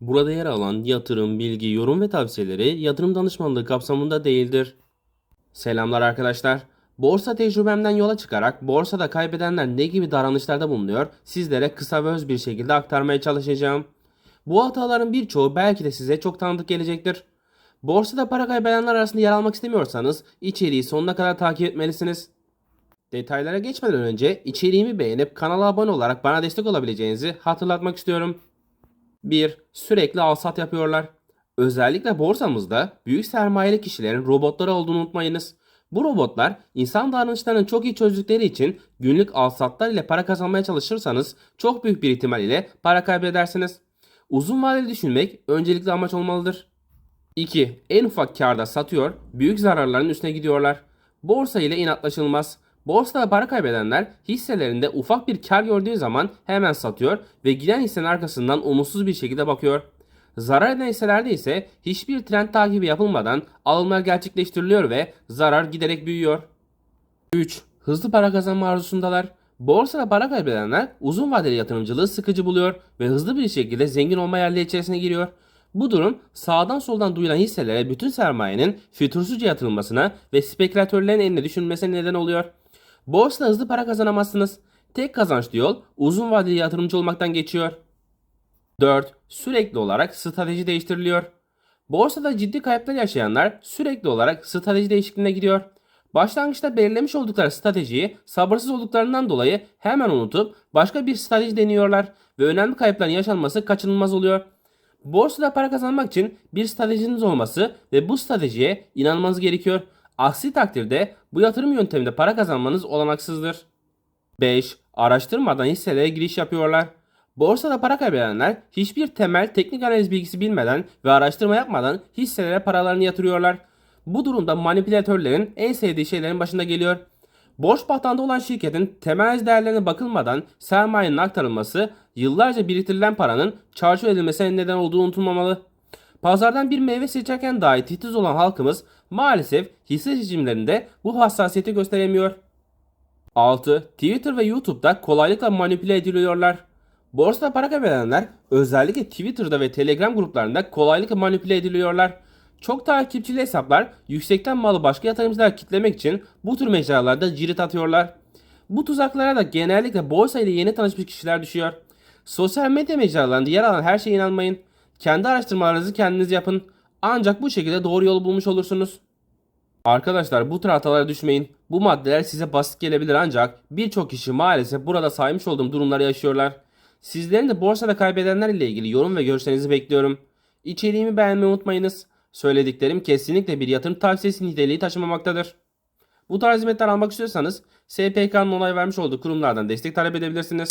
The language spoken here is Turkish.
Burada yer alan yatırım, bilgi, yorum ve tavsiyeleri yatırım danışmanlığı kapsamında değildir. Selamlar arkadaşlar. Borsa tecrübemden yola çıkarak borsada kaybedenler ne gibi davranışlarda bulunuyor sizlere kısa ve öz bir şekilde aktarmaya çalışacağım. Bu hataların birçoğu belki de size çok tanıdık gelecektir. Borsada para kaybedenler arasında yer almak istemiyorsanız içeriği sonuna kadar takip etmelisiniz. Detaylara geçmeden önce içeriğimi beğenip kanala abone olarak bana destek olabileceğinizi hatırlatmak istiyorum. 1. Sürekli alsat yapıyorlar. Özellikle borsamızda büyük sermayeli kişilerin robotları olduğunu unutmayınız. Bu robotlar insan davranışlarını çok iyi çözdükleri için günlük alsatlar ile para kazanmaya çalışırsanız çok büyük bir ihtimal ile para kaybedersiniz. Uzun vadeli düşünmek öncelikli amaç olmalıdır. 2. En ufak karda satıyor, büyük zararların üstüne gidiyorlar. Borsa ile inatlaşılmaz. Borsada para kaybedenler hisselerinde ufak bir kar gördüğü zaman hemen satıyor ve giden hissenin arkasından umutsuz bir şekilde bakıyor. Zarar eden hisselerde ise hiçbir trend takibi yapılmadan alımlar gerçekleştiriliyor ve zarar giderek büyüyor. 3. Hızlı para kazanma arzusundalar. Borsada para kaybedenler uzun vadeli yatırımcılığı sıkıcı buluyor ve hızlı bir şekilde zengin olma yerleri içerisine giriyor. Bu durum sağdan soldan duyulan hisselere bütün sermayenin fütursuzca yatırılmasına ve spekülatörlerin eline düşürülmesine neden oluyor. Borsada hızlı para kazanamazsınız. Tek kazançlı yol uzun vadeli yatırımcı olmaktan geçiyor. 4. Sürekli olarak strateji değiştiriliyor. Borsada ciddi kayıplar yaşayanlar sürekli olarak strateji değişikliğine gidiyor. Başlangıçta belirlemiş oldukları stratejiyi sabırsız olduklarından dolayı hemen unutup başka bir strateji deniyorlar ve önemli kayıpların yaşanması kaçınılmaz oluyor. Borsada para kazanmak için bir stratejiniz olması ve bu stratejiye inanmanız gerekiyor. Aksi takdirde bu yatırım yönteminde para kazanmanız olanaksızdır. 5. Araştırmadan hisselere giriş yapıyorlar. Borsada para kaybedenler hiçbir temel teknik analiz bilgisi bilmeden ve araştırma yapmadan hisselere paralarını yatırıyorlar. Bu durumda manipülatörlerin en sevdiği şeylerin başında geliyor. Borç batağında olan şirketin temel değerlerine bakılmadan sermayenin aktarılması yıllarca biriktirilen paranın çarçur edilmesine neden olduğu unutulmamalı. Pazardan bir meyve seçerken dahi titiz olan halkımız maalesef hisse seçimlerinde bu hassasiyeti gösteremiyor. 6. Twitter ve YouTube'da kolaylıkla manipüle ediliyorlar. Borsada para kaybedenler özellikle Twitter'da ve Telegram gruplarında kolaylıkla manipüle ediliyorlar. Çok takipçili hesaplar yüksekten malı başka yatırımcılar kitlemek için bu tür mecralarda cirit atıyorlar. Bu tuzaklara da genellikle borsa ile yeni tanışmış kişiler düşüyor. Sosyal medya mecralarında yer alan her şeye inanmayın. Kendi araştırmalarınızı kendiniz yapın. Ancak bu şekilde doğru yolu bulmuş olursunuz. Arkadaşlar bu tür hatalara düşmeyin. Bu maddeler size basit gelebilir ancak birçok kişi maalesef burada saymış olduğum durumları yaşıyorlar. Sizlerin de borsada kaybedenler ile ilgili yorum ve görüşlerinizi bekliyorum. İçeriğimi beğenmeyi unutmayınız. Söylediklerim kesinlikle bir yatırım tavsiyesi niteliği taşımamaktadır. Bu tarz hizmetler almak istiyorsanız SPK'nın onay vermiş olduğu kurumlardan destek talep edebilirsiniz.